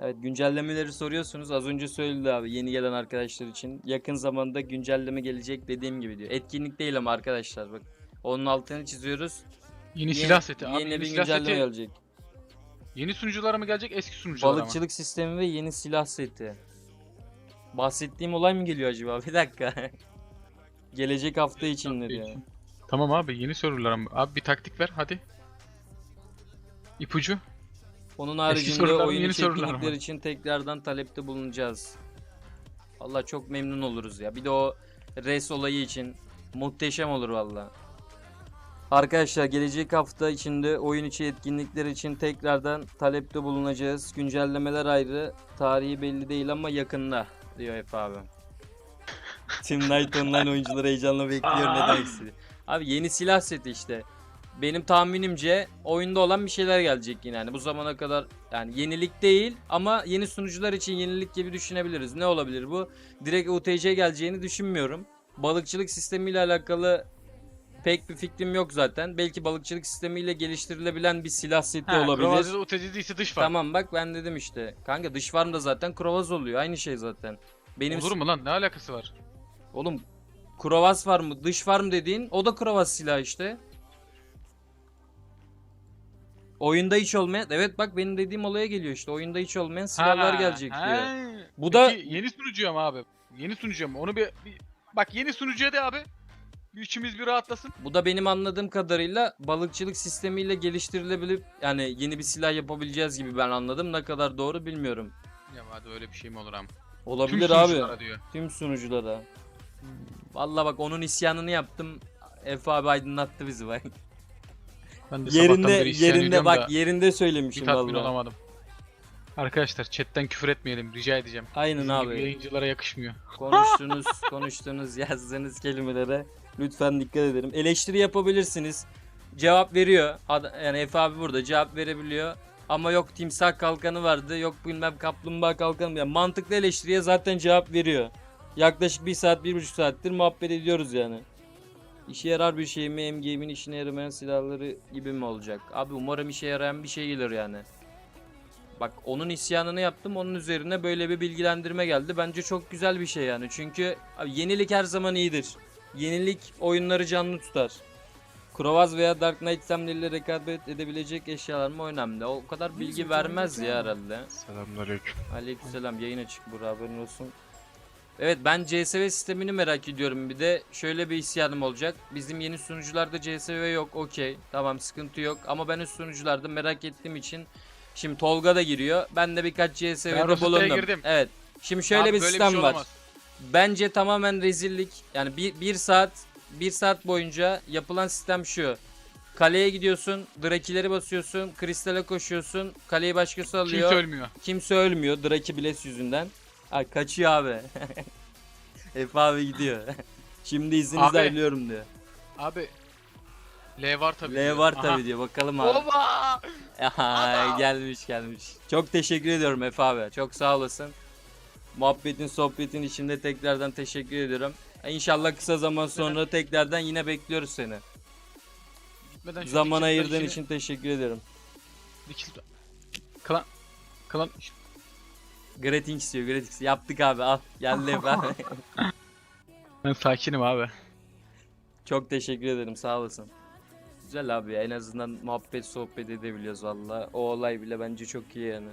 Evet güncellemeleri soruyorsunuz. Az önce söyledi abi yeni gelen arkadaşlar için. Yakın zamanda güncelleme gelecek dediğim gibi diyor. Etkinlik değil ama arkadaşlar bak. Onun altını çiziyoruz. Yeni, silah seti. Abi, yeni yeni bir güncelleme seti. gelecek. Yeni sunuculara mı gelecek eski sunuculara mı? Balıkçılık sistemi ve yeni silah seti. Bahsettiğim olay mı geliyor acaba? Bir dakika. Gelecek hafta için. Tamam abi yeni sorular ama. Abi bir taktik ver hadi. İpucu. Onun haricinde sorular mı, oyun yeni içi sorular mı? etkinlikler için tekrardan talepte bulunacağız. Allah çok memnun oluruz ya. Bir de o res olayı için muhteşem olur valla. Arkadaşlar gelecek hafta içinde oyun içi etkinlikler için tekrardan talepte bulunacağız. Güncellemeler ayrı. Tarihi belli değil ama yakında diyor Efe abi. Team Night Online oyuncuları heyecanla bekliyor ne Abi yeni silah seti işte. Benim tahminimce oyunda olan bir şeyler gelecek yine. Yani bu zamana kadar yani yenilik değil ama yeni sunucular için yenilik gibi düşünebiliriz. Ne olabilir bu? Direkt UTC geleceğini düşünmüyorum. Balıkçılık sistemiyle alakalı pek bir fikrim yok zaten. Belki balıkçılık sistemiyle geliştirilebilen bir silah seti Ha, olabilir. Krovaz'da UTC değilse dış var. Tamam bak ben dedim işte. Kanka dış farmda zaten krovaz oluyor. Aynı şey zaten. Benim Olur mu lan ne alakası var? Oğlum krovaz var mı? Dış farm dediğin o da krovaz silahı işte. Oyunda hiç olmayan evet bak benim dediğim olaya geliyor işte. Oyunda hiç olmayan silahlar Ha, gelecek ha. diyor. Bu da Peki, yeni sunucuya mı abi? Yeni sunucuya mı? Onu bir, bir- bak yeni sunucuya de abi. Bir içimiz bir rahatlasın. bu da benim anladığım kadarıyla balıkçılık sistemiyle geliştirilebilip yani yeni bir silah yapabileceğiz gibi ben anladım. Ne kadar doğru bilmiyorum. Ya hadi öyle bir şey mi olur ama? Olabilir Tüm abi. sunuculara diyor. Tüm sunuculara. Vallahi bak onun isyanını yaptım. Efe abi aydınlattı bizi bak. Ben de sabahtan Yerinde beri isyan yerinde ediyorum bak da yerinde bir söylemişim tatmin vallahi. olamadım. Arkadaşlar chatten küfür etmeyelim rica edeceğim. Aynen Bizim gibi abi. yayıncılara yakışmıyor. konuştuğunuz, konuştuğunuz, yazdığınız kelimelere lütfen dikkat edelim. Eleştiri yapabilirsiniz. Cevap veriyor. Ad- Yani Efe abi burada cevap verebiliyor. Ama yok timsah kalkanı vardı, yok bilmem kaplumbağa kalkanı. Yani mantıklı eleştiriye zaten cevap veriyor. Yaklaşık bir saat, bir buçuk saattir muhabbet ediyoruz yani. İşe yarar bir şey mi? M-Game'in işine yaramayan silahları gibi mi olacak? Abi umarım işe yarayan bir şey gelir yani. Bak onun isyanını yaptım. Onun üzerine böyle bir bilgilendirme geldi. Bence çok güzel bir şey yani. Çünkü abi yenilik her zaman iyidir. Yenilik oyunları canlı tutar. Krovaz veya Dark Knight itemleriyle rekabet edebilecek eşyalar mı önemli? O kadar bilgi vermez ya herhalde. Selamünaleyküm. Aleykümselam yayın açık Burak haberin olsun. Evet ben CSV sistemini merak ediyorum bir de şöyle bir isyanım olacak. Bizim yeni sunucularda CSV yok okey tamam sıkıntı yok ama ben üst sunucularda merak ettiğim için şimdi Tolga da giriyor. Ben de birkaç CSV'de bulundum. girdim. Evet şimdi şöyle Abi bir sistem şey var. Bence tamamen rezillik. Yani bir, bir saat bir saat boyunca yapılan sistem şu. Kaleye gidiyorsun, drakileri basıyorsun, kristale koşuyorsun, kaleyi başkası alıyor. Kimse ölmüyor. Kimse ölmüyor Draki Bless yüzünden. Ay kaçıyor abi. Efe abi gidiyor. Şimdi izninizle Abi. ayrılıyorum diyor. Abi L var tabii. L diyor. var Aha. tabi diyor. Bakalım abi. Oba! Aha, gelmiş gelmiş. Çok teşekkür ediyorum Efe abi. Çok sağ olasın. Muhabbetin sohbetin içinde tekrardan teşekkür ediyorum. İnşallah kısa zaman sonra tekrardan yine bekliyoruz seni. Gitmeden şu Zaman dikişler ayırdığın için teşekkür ederim. Dikiş... Klan... Klan... Greetings diyor Greetings. Yaptık abi al. Geldi Efe abi. Ben sakinim abi. Çok teşekkür ederim sağ olasın. Güzel abi ya en azından muhabbet sohbet edebiliyoruz valla. O olay bile bence çok iyi yani.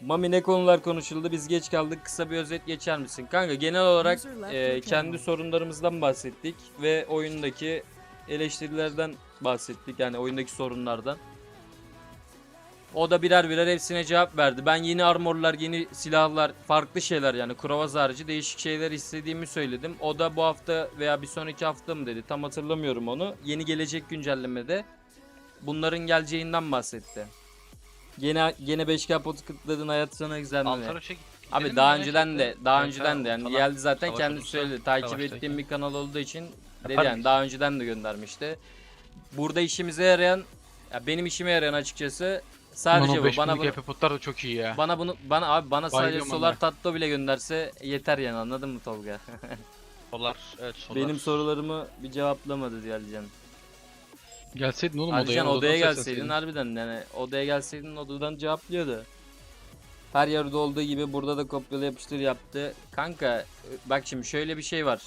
Mami ne konular konuşuldu biz geç kaldık kısa bir özet geçer misin? Kanka genel olarak e, kendi sorunlarımızdan bahsettik ve oyundaki eleştirilerden bahsettik yani oyundaki sorunlardan. O da birer birer hepsine cevap verdi. Ben yeni armorlar, yeni silahlar, farklı şeyler yani Krovaz harici değişik şeyler istediğimi söyledim. O da bu hafta veya bir sonraki hafta mı dedi tam hatırlamıyorum onu. Yeni gelecek güncellemede bunların geleceğinden bahsetti. Gene gene 5K potu kıtladın hayat sana güzel mi? Altaroş'a gittik. Abi daha önceden de daha önceden de yani geldi zaten kendi söyledi. Takip ettiğim bir kanal olduğu için dedi yani daha önceden de göndermişti. Burada işimize yarayan ya benim işime yarayan açıkçası sadece bu. 5 Bana bunu, FP potlar da çok iyi ya. bana bunu bana abi bana sadece Bayılıyorum solar onlara. tatlı bile gönderse yeter yani anladın mı Tolga? Solar, evet solar. benim sorularımı bir cevaplamadı diye Alican. Gelseydin oğlum Alican odaya. odaya gelseydin harbiden yani odaya gelseydin odadan cevaplıyordu. Her yerde olduğu gibi burada da kopyala yapıştır yaptı. Kanka bak şimdi şöyle bir şey var.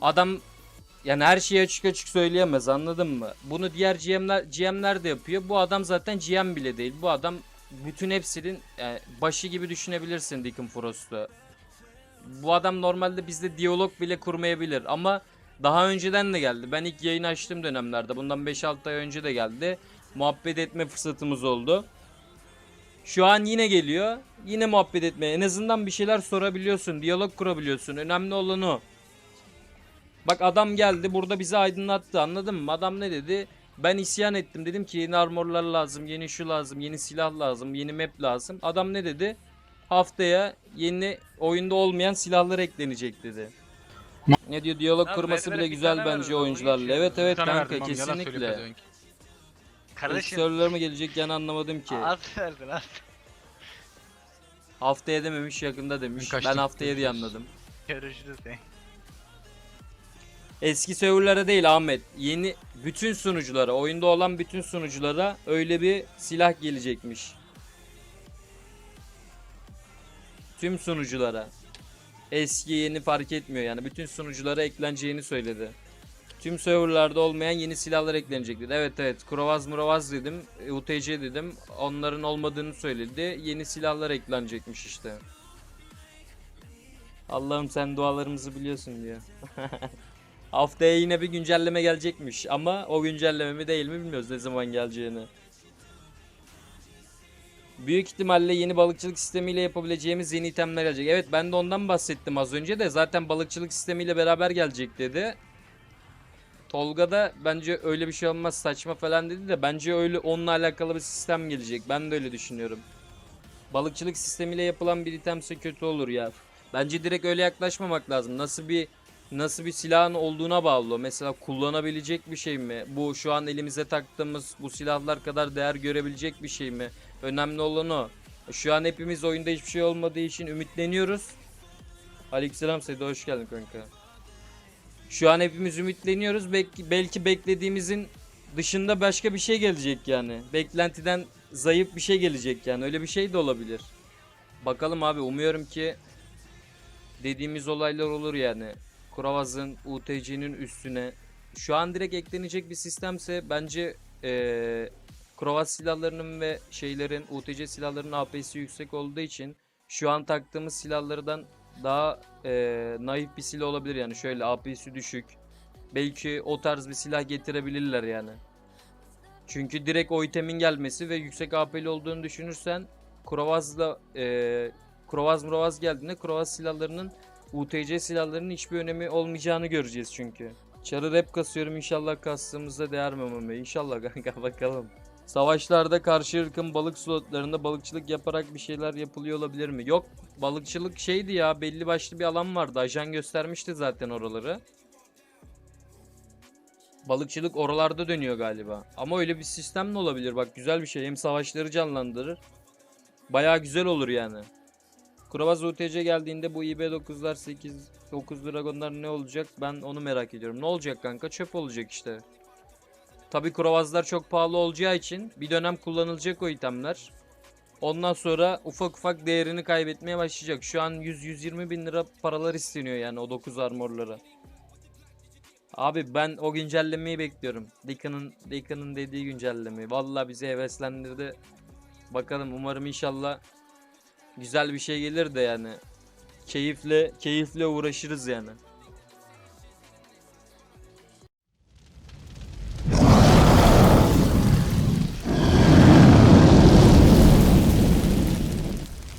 Adam yani her şeyi açık açık söyleyemez anladın mı? Bunu diğer GM'ler, GM'ler de yapıyor. Bu adam zaten GM bile değil. Bu adam bütün hepsinin yani başı gibi düşünebilirsin Deacon Frost'u. Bu adam normalde bizde diyalog bile kurmayabilir ama daha önceden de geldi. Ben ilk yayın açtığım dönemlerde bundan 5-6 ay önce de geldi. Muhabbet etme fırsatımız oldu. Şu an yine geliyor. Yine muhabbet etmeye. En azından bir şeyler sorabiliyorsun. Diyalog kurabiliyorsun. Önemli olan o. Bak adam geldi burada bizi aydınlattı anladın mı? Adam ne dedi? Ben isyan ettim dedim ki yeni armorlar lazım, yeni şu lazım, yeni silah lazım, yeni map lazım. Adam ne dedi? Haftaya yeni oyunda olmayan silahlar eklenecek dedi. Ne diyor diyalog Lan kurması bile güzel bence oyuncularla. Evet evet kanka kesinlikle. Kardeşim Kardeşim. gelecek yani anlamadım ki. az verdin az. Haftaya dememiş yakında demiş. Ben haftaya diye anladım. Görüşürüz de. Eski serverlara değil Ahmet. Yeni bütün sunuculara, oyunda olan bütün sunuculara öyle bir silah gelecekmiş. Tüm sunuculara. Eski yeni fark etmiyor yani. Bütün sunuculara ekleneceğini söyledi. Tüm serverlarda olmayan yeni silahlar eklenecek dedi. Evet evet. Krovaz Muravaz dedim. e, UTC dedim. Onların olmadığını söyledi. Yeni silahlar eklenecekmiş işte. Allah'ım sen dualarımızı biliyorsun diyor. Haftaya yine bir güncelleme gelecekmiş ama o güncelleme mi değil mi bilmiyoruz ne zaman geleceğini. Büyük ihtimalle yeni balıkçılık sistemiyle yapabileceğimiz yeni itemler gelecek. Evet ben de ondan bahsettim az önce de zaten balıkçılık sistemiyle beraber gelecek dedi. Tolga da bence öyle bir şey olmaz saçma falan dedi de bence öyle onunla alakalı bir sistem gelecek. Ben de öyle düşünüyorum. Balıkçılık sistemiyle yapılan bir itemse kötü olur ya. Bence direkt öyle yaklaşmamak lazım. Nasıl bir nasıl bir silahın olduğuna bağlı. Mesela kullanabilecek bir şey mi? Bu şu an elimize taktığımız bu silahlar kadar değer görebilecek bir şey mi? Önemli olan o. Şu an hepimiz oyunda hiçbir şey olmadığı için ümitleniyoruz. Aleykümselam Seydo hoş geldin kanka. Şu an hepimiz ümitleniyoruz. Belki, belki beklediğimizin dışında başka bir şey gelecek yani. Beklentiden zayıf bir şey gelecek yani. Öyle bir şey de olabilir. Bakalım abi umuyorum ki dediğimiz olaylar olur yani. Kuravaz'ın UTC'nin üstüne şu an direkt eklenecek bir sistemse bence eee Kuravaz silahlarının ve şeylerin UTC silahlarının AP'si yüksek olduğu için şu an taktığımız silahlardan daha eee naif bir silah olabilir yani şöyle AP'si düşük. Belki o tarz bir silah getirebilirler yani. Çünkü direkt o itemin gelmesi ve yüksek AP'li olduğunu düşünürsen Kuravaz'la eee Kuravaz Muravaz geldiğinde Kuravaz silahlarının UTC silahlarının hiçbir önemi olmayacağını göreceğiz çünkü. Çarı rap kasıyorum inşallah kastığımızda değer mi Mami? İnşallah kanka bakalım. Savaşlarda karşı ırkın balık slotlarında balıkçılık yaparak bir şeyler yapılıyor olabilir mi? Yok balıkçılık şeydi ya belli başlı bir alan vardı. Ajan göstermişti zaten oraları. Balıkçılık oralarda dönüyor galiba. Ama öyle bir sistem de olabilir. Bak güzel bir şey. Hem savaşları canlandırır. Baya güzel olur yani. Kuravaz UTC geldiğinde bu IB9'lar 8 9 dragonlar ne olacak? Ben onu merak ediyorum. Ne olacak kanka? Çöp olacak işte. Tabi kuravazlar çok pahalı olacağı için bir dönem kullanılacak o itemler. Ondan sonra ufak ufak değerini kaybetmeye başlayacak. Şu an 100-120 bin lira paralar isteniyor yani o 9 armorlara. Abi ben o güncellemeyi bekliyorum. Deacon'ın Deacon'ın dediği güncellemeyi. Vallahi bizi heveslendirdi. Bakalım umarım inşallah güzel bir şey gelir de yani. Keyifle keyifle uğraşırız yani.